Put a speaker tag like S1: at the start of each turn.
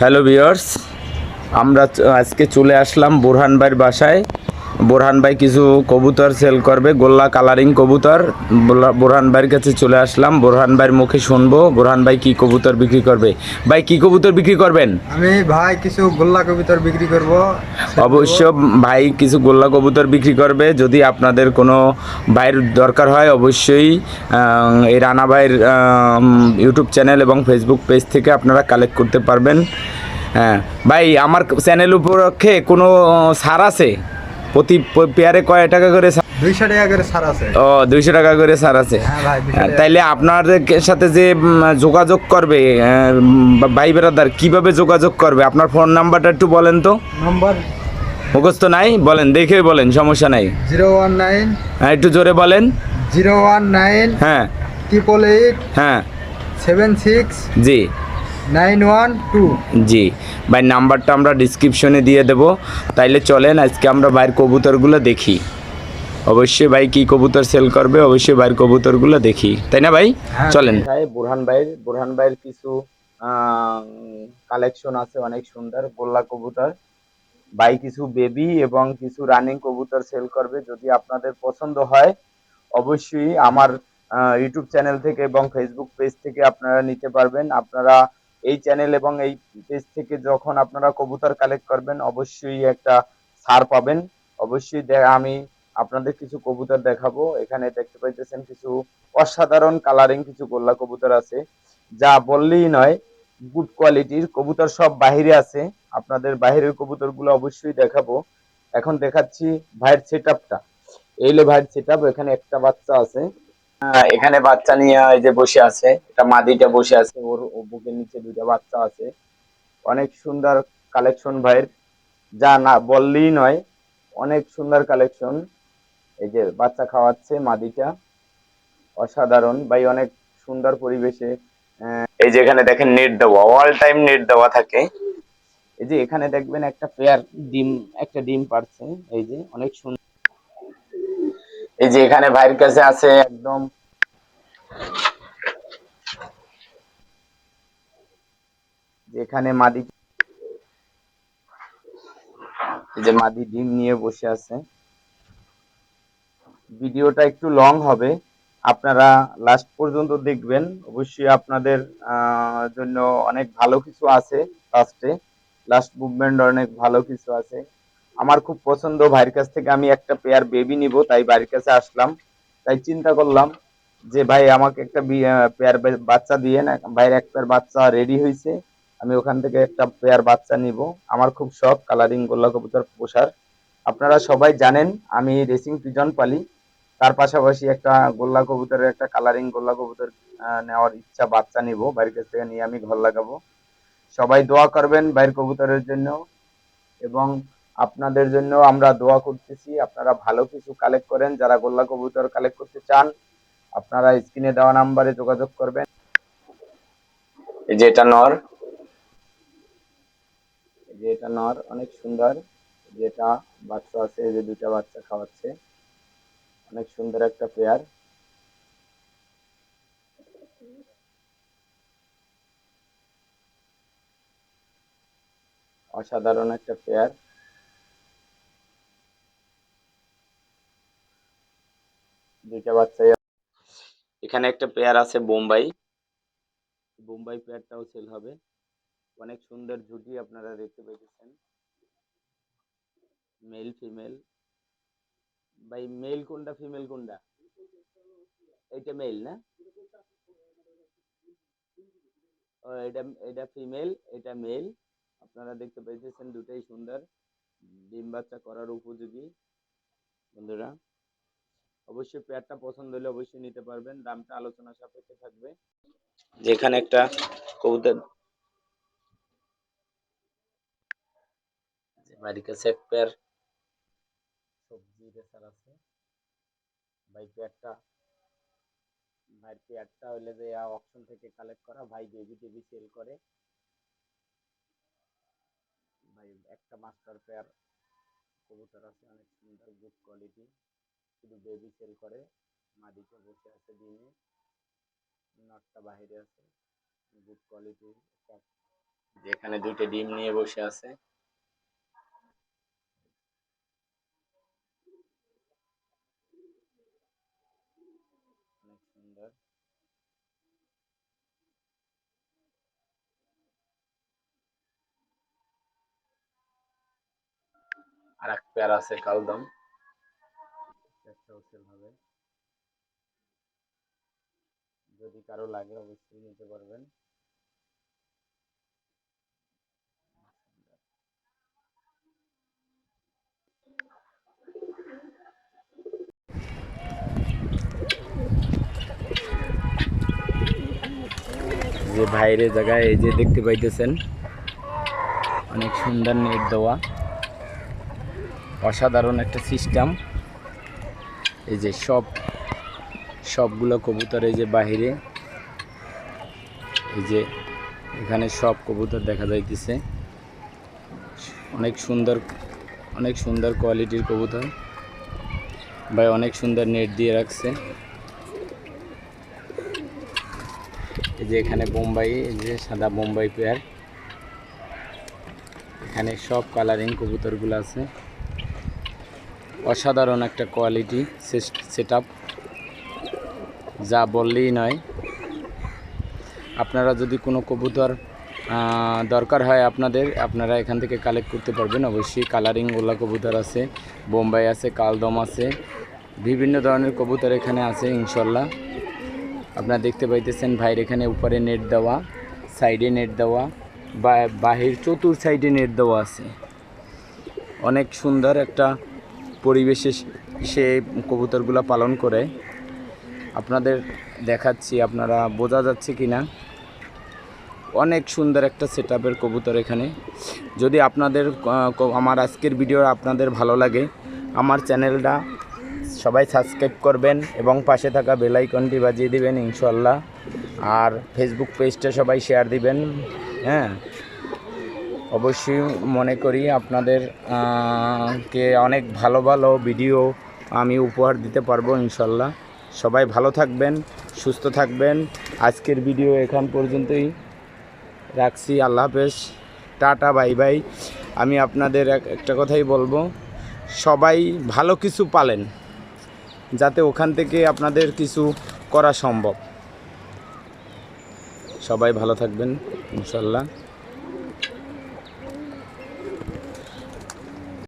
S1: Hello বিয়ার্স আমরা আজকে চলে আসলাম বুরহান ভাইয়ের বাসায়। বোরহান ভাই কিছু কবুতর সেল করবে গোল্লা কালারিং কবুতর। বোরহান ভাইয়ের কাছে চলে আসলাম। বোরহান ভাইয়ের মুখে শুনব বোরহান ভাই কি কবুতর বিক্রি করবে? ভাই কি কবুতর বিক্রি করবেন?
S2: আমি ভাই কিছু গোল্লা কবিতর বিক্রি করব।
S1: অবশ্য ভাই কিছু গোল্লা কবুতর বিক্রি করবে। যদি আপনাদের কোনো ভাইয়ের দরকার হয় অবশ্যই এই রানা ভাইয়ের ইউটিউব চ্যানেল এবং ফেসবুক পেজ থেকে আপনারা কালেক্ট করতে পারবেন। হ্যাঁ ভাই আমার চ্যানেল উপলক্ষে কোনো সার আছে? প্রতি পেয়ারে কয় টাকা করে ছাড়?
S2: দুইশো টাকা করে সার আছে।
S1: ও দুইশো টাকা করে ছাড় আছে।
S2: হ্যাঁ ভাই, 200 টাকা।
S1: তাইলে আপনাদের সাথে যে যোগাযোগ করবে ভাই বেরাদার কীভাবে যোগাযোগ করবে? আপনার ফোন নাম্বারটা একটু বলেন তো।
S2: নম্বর?
S1: মুখস্থ নাই? বলেন দেখে বলেন সমস্যা নাই।
S2: জিরো ওয়ান নাইন
S1: হ্যাঁ একটু জোরে বলেন।
S2: জিরো ওয়ান নাইন
S1: হ্যাঁ।
S2: ট্রিপল এইট
S1: হ্যাঁ।
S2: সেভেন সিক্স
S1: জি।
S2: Nine one two.
S1: জি ভাই নাম্বারটা আমরা ডিসক্রিপশনে দিয়ে দেব। তাইলে চলেন আজকে আমরা বাইরের কবুতরগুলো দেখি। অবশ্যই ভাই কি কবুতর সেল করবে অবশ্যই বাইরের কবুতরগুলো দেখি। তাই না ভাই?
S2: হ্যাঁ।
S1: চলেন। ভাই বুরহান ভাইয়ের বুরহান ভাইয়ের কিছু কালেকশন আছে অনেক সুন্দর গোল্লা কবুতর। ভাই কিছু বেবি এবং কিছু রানিং কবুতর সেল করবে যদি আপনাদের পছন্দ হয়। অবশ্যই আমার ইউটিউব চ্যানেল থেকে এবং ফেসবুক পেজ থেকে আপনারা নিতে পারবেন। আপনারা এই চ্যানেল এবং এই পেজ থেকে যখন আপনারা কবুতর কালেক্ট করবেন, অবশ্যই একটা ছাড় পাবেন। অবশ্যই আমি আপনাদের কিছু কবুতর দেখাবো। এখানে দেখতে পাইতেছেন কিছু অসাধারণ কালারিং কিছু গোল্লা কবুতর আছে। যা বললেই নয় গুড কোয়ালিটির কবুতর সব বাহিরে আছে। আপনাদের বাহিরের কবুতরগুলো অবশ্যই দেখাবো। এখন দেখাচ্ছি ভাইয়ের সেট আপটা এই হলো ভাইয়ের সেট আপ এখানে একটা বাচ্চা আছে। এখানে বাচ্চা নিয়ে এই যে বসে আছে, এটা মাদিটা বসে আছে, ওর বুকের নিচে দুইটা বাচ্চা আছে। অনেক সুন্দর কালেকশন ভাইয়ের, যা না বললেই নয়, অনেক সুন্দর কালেকশন এই যে বাচ্চা খাওয়াচ্ছে মাদিটা, অসাধারণ। ভাই, অনেক সুন্দর পরিবেশে এই যে এখানে দেখেন নেট দেওয়া অল টাইম নেট দেওয়া থাকে। এই যে এখানে দেখবেন একটা পেয়ার ডিম, একটা ডিম পারছে, এই যে অনেক সুন্দর এই যে এখানে ভাইয়ের কাছে আছে একদম যেখানে মাদি যে মাদি ডিম নিয়ে বসে আছে। ভিডিওটা একটু লং হবে। আপনারা লাস্ট পর্যন্ত দেখবেন। অবশ্যই আপনাদের জন্য অনেক ভালো কিছু আছে লাস্টে লাস্ট মুভমেন্ট অনেক ভালো কিছু আছে। আমার খুব পছন্দ, ভাইয়ের কাছ থেকে আমি একটা পেয়ার বেবি নিব, তাই বাড়ির কাছে আসলাম। তাই চিন্তা করলাম যে ভাই, আমাকে একটা পেয়ার বাচ্চা দিয়ে না, ভাইয়ের এক পেয়ার বাচ্চা রেডি হয়েছে। আমি ওখান থেকে একটা পেয়ার বাচ্চা নিব। আমার খুব শখ কালারিং গোল্লা কবুতর পোষার। আপনারা সবাই জানেন, আমি রেসিং পিজন পালি। তার পাশাপাশি একটা গোল্লা কবুতরের, একটা কালারিং গোল্লা কবুতর নেওয়ার ইচ্ছা বাচ্চা নিব। বাড়ির কাছ থেকে নিয়ে আমি ঘর লাগাবো। সবাই দোয়া করবেন বাইরের কবুতরের জন্য। এবং আপনাদের জন্য আমরা দোয়া করতেছি। আপনারা ভালো কিছু কালেক্ট করেন। যারা গোল্লা কবুতর কালেক্ট করতে চান আপনারা স্ক্রিনে দেওয়া নাম্বারে যোগাযোগ করবেন। এই যে এটা নর। এই যে এটা নর অনেক সুন্দর। যেটা বাচ্চা আছে এই যে দুইটা বাচ্চা খাওয়াচ্ছে। অনেক সুন্দর একটা পেয়ার। অসাধারণ একটা পেয়ার। দুইটা বাচ্চা এখানে একটা পেয়ার আছে বোম্বাই বোম্বাই পেয়ারটাও সেল হবে। অনেক সুন্দর ঝুটি আপনারা দেখতে পাইতেছেন মেল ফিমেল ভাই মেল কোনটা ফিমেল কোনটা? এইটা মেল না? এটা এটা ফিমেল এটা মেল আপনারা দেখতে পাইতেছেন দুটাই সুন্দর। ডিম বাচ্চা করার উপযোগী। বন্ধুরা অবশ্যই পেয়ারটা পছন্দ হলে অবশ্যই নিতে পারবেন। দামটা আলোচনা সাপেক্ষে থাকবে। যেখানে একটা কবুতর যে বাড়ির কাছে এক পেয়ার সবজি রেসার আছে ভাই পেয়ারটা ভাইয়ের পেয়ারটা হইলে যে অপশন থেকে কালেক্ট করা ভাই বেবি টেবি সেল করে। ভাই একটা মাস্টার পেয়ার কবুতর আছে অনেক সুন্দর গুড কোয়ালিটি শুধু বেবি সেল করে মাদিকে বসে আছে ডিমে নটটা বাহিরে আছে গুড কোয়ালিটির যেখানে দুটো ডিম নিয়ে বসে আছে। সুন্দর। আর এক পেয়ার আছে কালদম। হবে। যদি কারও লাগে অবশ্যই নিতে পারবেন। যে বাইরে জায়গায় এই যে দেখতে পাইতেছেন, অনেক সুন্দর নেট দেওয়া। অসাধারণ একটা সিস্টেম এই যে সব, সবগুলো কবুতর এই যে বাহিরে। এই যে এখানে সব কবুতর দেখা যাইতেছে। অনেক সুন্দর অনেক সুন্দর কোয়ালিটির কবুতর। ভাই অনেক সুন্দর নেট দিয়ে রাখছে। এই যে এখানে বোম্বাই, এই যে সাদা বোম্বাই পেয়ার এখানে সব কালারিং কবুতরগুলো আছে। অসাধারণ একটা কোয়ালিটি সেট যা বললেই নয়। আপনারা যদি কোনো কবুতর দরকার হয় আপনাদের, আপনারা এখান থেকে কালেক্ট করতে পারবেন। অবশ্যই কালারিং গোলা কবুতর আছে, বোম্বাই আছে, কালদম আছে, বিভিন্ন ধরনের কবুতর এখানে আছে, ইনশাল্লাহ। আপনারা দেখতে পাইতেছেন ভাইয়ের এখানে উপরে নেট দেওয়া সাইডে নেট দেওয়া, বা বাহির চতুর সাইডে নেট দেওয়া আছে। অনেক সুন্দর একটা পরিবেশে সে কবুতরগুলো পালন করে। আপনাদের দেখাচ্ছি, আপনারা বোঝা যাচ্ছে কি না অনেক সুন্দর একটা সেট কবুতর এখানে। যদি আপনাদের আমার আজকের ভিডিও আপনাদের ভালো লাগে, আমার চ্যানেলটা সবাই সাবস্ক্রাইব করবেন এবং পাশে থাকা বেল আইকনটি বাজিয়ে দিবেন ইনশাল্লাহ আর ফেসবুক পেজটা সবাই শেয়ার দিবেন হ্যাঁ? অবশ্যই মনে করি আপনাদের কে অনেক ভালো ভালো ভিডিও আমি উপহার দিতে পারব ইনশাল্লাহ। সবাই ভালো থাকবেন, সুস্থ থাকবেন। আজকের ভিডিও এখান পর্যন্তই। রাখছি, আল্লাহ হাফেজ। Tata, bye bye. আমি আপনাদের এক- একটা কথাই বলব, সবাই ভালো কিছু পালেন, যাতে ওখান থেকে আপনাদের কিছু করা সম্ভব। সবাই ভালো থাকবেন, ইনশাল্লাহ।